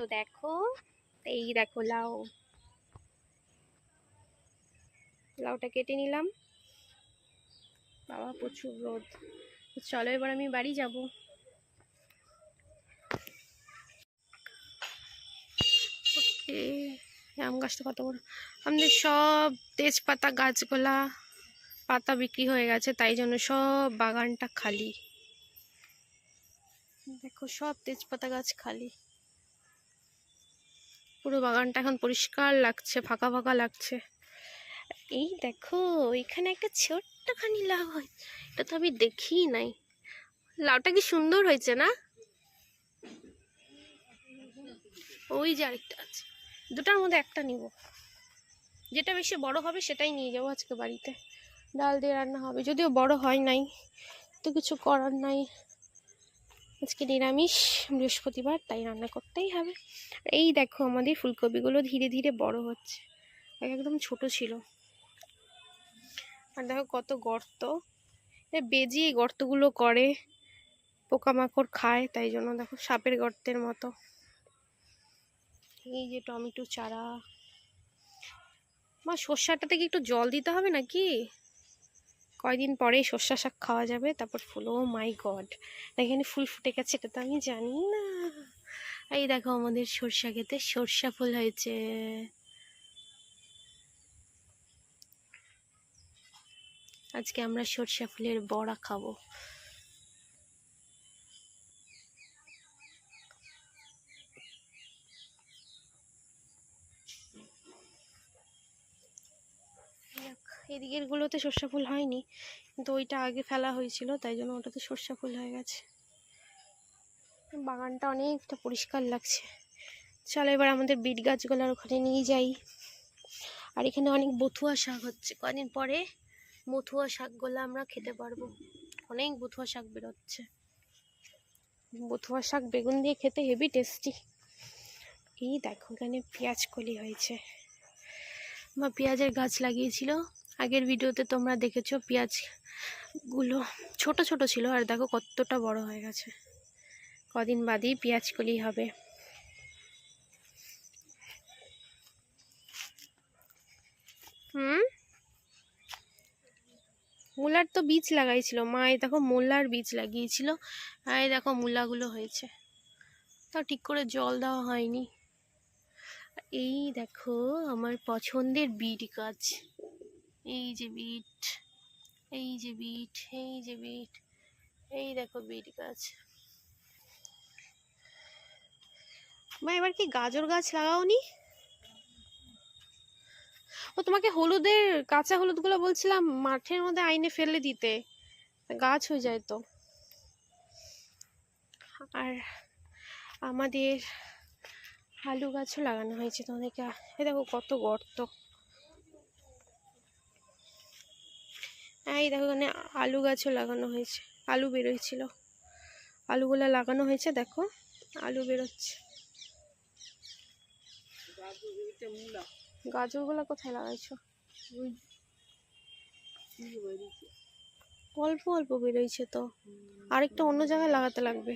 তো দেখো, এই দেখো লাউ। লাউটা কেটে নিলাম। বাবা, প্রচুর রোদ। চলো এবার আমি বাড়ি যাব। আম গাছটা কত বড়। আমাদের সব তেজপাতা গাছগুলা পাতা বিক্রি হয়ে গেছে, তাই জন্য সব বাগানটা খালি। দেখো, সব তেজপাতা গাছ খালি। পুরো বাগানটা এখন পরিষ্কার লাগছে, ফাঁকা ফাঁকা লাগছে। এই দেখো, এখানে একটা ছোট্টখানি লাউ হয়, এটা তো আমি দেখি নাই। লাউটা কি সুন্দর হয়েছে না? ওই যে আরেকটা আছে, দুটার মধ্যে একটা নিব। যেটা বেশি বড় হবে সেটাই নিয়ে যাব আজকে বাড়িতে। ডাল দিয়ে রান্না হবে, যদিও বড় হয় নাই, তো কিছু করার নাই। আজকে নিরামিষ, বৃহস্পতিবার, তাই রান্না করতেই হবে। এই দেখো আমাদের ফুলকপিগুলো ধীরে ধীরে বড় হচ্ছে। একদম ছোট ছিল। আর দেখো কত গর্ত। বেজি এই গর্তগুলো করে, পোকামাকড় খায়, তাই জন্য দেখো সাপের গর্তের মতো। এই যে টমেটো চারা। মা সর্ষাটাতে কি একটু জল দিতে হবে নাকি? কয়দিন পরেই সর্ষা শাক খাওয়া যাবে, তারপর ফুল, ও মাই গড। এখানে ফুল ফুটে গেছে, এটা তো আমি জানি না। এই দেখো আমাদের সর্ষা খেতে সর্ষা ফুল হয়েছে। আজকে আমরা সর্ষা ফুলের বড়া খাব। যাক, এদিকের গুলোতে সর্ষা ফুল হয়নি কিন্তু ওইটা আগে ফেলা হয়েছিল তাই জন্য ওটাতে সর্ষা ফুল হয়ে গেছে। বাগানটা অনেকটা পরিষ্কার লাগছে। চলো এবার আমাদের বিট গাছগুলোর ওখানে নিয়ে যাই। আর এখানে অনেক বথুয়া শাক হচ্ছে। কদিন পরে বথুয়া শাকগুলো আমরা খেতে পারব। অনেক বথুয়া শাক বেরোচ্ছে। বথুয়া শাক বেগুন দিয়ে খেতে হেভি টেস্টি। এই দেখো এখানে পেঁয়াজ কলি হয়েছে। মা পেঁয়াজের গাছ লাগিয়েছিল। আগের ভিডিওতে তোমরা দেখেছ পেঁয়াজগুলো ছোট ছোট ছিল আর দেখো কতটা বড় হয়ে গেছে। কদিন বাদেই পেঁয়াজ কলি হবে। হুম? মূলার তো বীজ লাগাইছিল। মা, এই দেখো মূলার বীজ লাগিয়েছিল। আর এই দেখো মূলাগুলো হয়েছে। তাও ঠিক করে জল দেওয়া হয়নি। এই দেখো আমার পছন্দের বিট গাছ। এই যে বিট, এই যে বিট, এই যে বিট, এই দেখো বিট গাছ। মা, এবার কি গাজর গাছ লাগাওনি? ও, তোমাকে হলুদের, কাঁচা হলুদগুলো বলছিলাম মাঠের মধ্যে আইনে ফেলে দিতে। গাছ হয়ে যায় তো। আর আমাদের আলু গাছও লাগানো হয়েছে তোমাদেরকে। এ দেখো কত গর্ত। এই দেখো এখানে আলু গাছও লাগানো হয়েছে, আলু বেরোয়ছিল। আলুগুলো লাগানো হয়েছে, দেখো, আলু বেরোচ্ছে। গাজরগুলো কোথায় লাগাইছো? অল্প অল্প বেরোইছে তো। আরেকটা অন্য জায়গায় লাগাতে লাগবে।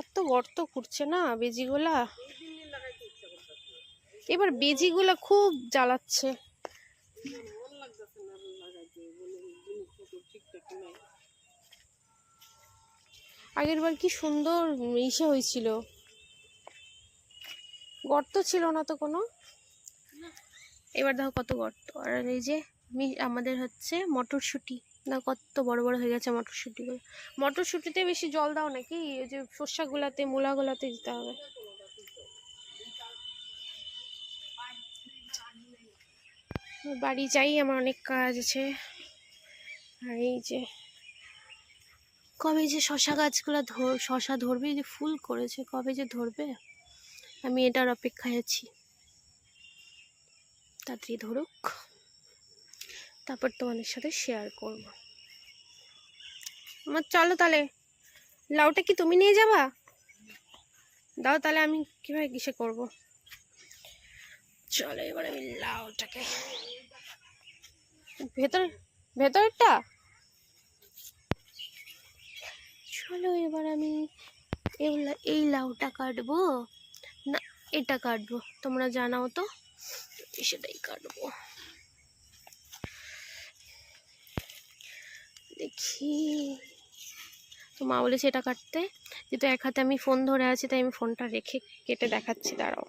এত গর্ত খুঁড়ছে না বেজিগুলা? এবার বেজিগুলো খুব জ্বালাচ্ছে। আগের বার কি সুন্দর ইসে হয়েছিল। গর্ত ছিল না তো কোনো? এবার দেখো কত গর্ত। আর এই যে আমাদের হচ্ছে মটরশুঁটি। না, কত বড় বড় হয়ে গেছে মটরশুঁটিগুলো। মটরশুঁটিতে বেশি জল দাও নাকি? ওই যে শস্যগুলাতে মূলাগুলাতে দিতে হবে। বাড়ি যাই, আমার অনেক কাজ আছে। আর এই যে, কবে যে শশা গাছগুলো ধর, শশা ধরবে যে ফুল করেছে, কবে যে ধরবে, আমি এটার অপেক্ষায় আছি। তাড়াতাড়ি ধরুক, তারপর তোমাদের সাথে শেয়ার করব। আমার চলো তাহলে, লাউটা কি তুমি নিয়ে যাবা? দাও তাহলে আমি কীভাবে কিসে করব? চলো এবার আমি লাউটাকে ভেতর ভেতরটা? চলো এবার আমি এই লাউটা কাটবো। না এটা কাটবো তোমরা জানাও তো। সেটাই কাটবো। দেখি। তো মা বলেছে এটা কাটতে যেহেতু এক হাতে আমি ফোন ধরে আছি তাই আমি ফোনটা রেখে কেটে দেখাচ্ছি দাঁড়াও।